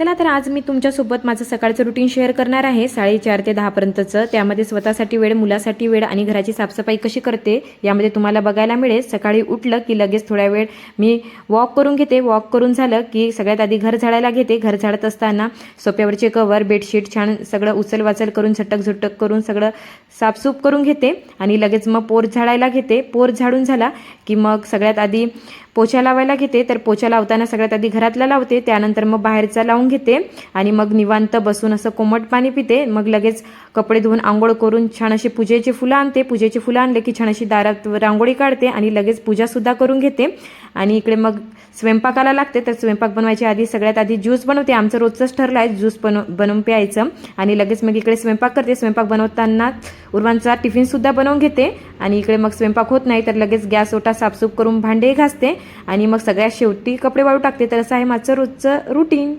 चला तर आज मी तुमच्यासोबत माझं सकाळचं रुटीन शेअर करणार आहे. साडेचार ते दहापर्यंतचं त्यामध्ये स्वतःसाठी वेळ मुलासाठी वेळ आणि घराची साफसफाई कशी करते यामध्ये तुम्हाला बघायला मिळेल. सकाळी उठलं की लगेच थोड्या वेळ मी वॉक करून घेते. वॉक करून झालं की सगळ्यात आधी घर झाडायला घेते. घर झाडत असताना सोप्यावरचे कवर बेडशीट छान सगळं उचल वाचल करून झटक झुटक करून सगळं साफसूफ करून घेते. आणि लगेच मग पोर झाडायला घेते. पोर झाडून झाला की मग सगळ्यात आधी पोछा लावायला घेते. तर पोछा लावताना सगळ्यात आधी घरातला लावते. त्यानंतर मग बाहेरचा लावून घेते आणि मग निवांत बसून असं कोमट पाणी पिते. मग लगेच कपडे धुवून आंघोळ करून छान अशी पूजेची फुलं आणते. पूजेची फुलं आणले की छान अशी दारात रांगोळी काढते आणि लगेच पूजासुद्धा करून घेते. आणि इकडे मग स्वयंपाकाला लागते. तर स्वयंपाक बनवायच्या आधी सगळ्यात आधी ज्यूस बनवते. आमचं रोजचंच ठरलं आहे ज्यूस बनव बनवून प्यायचं. आणि लगेच मग इकडे स्वयंपाक करते. स्वयंपाक बनवताना उर्वांचा टिफिनसुद्धा बनवून घेते. आणि इकडे मग स्वयंपाक होत नाही तर लगेच गॅस ओटा साफसूफ करून भांडे घासते. आणि मग सगळ्यात शेवटी कपडे वाळू टाकते. तर असं आहे माझं रोजचं रुटीन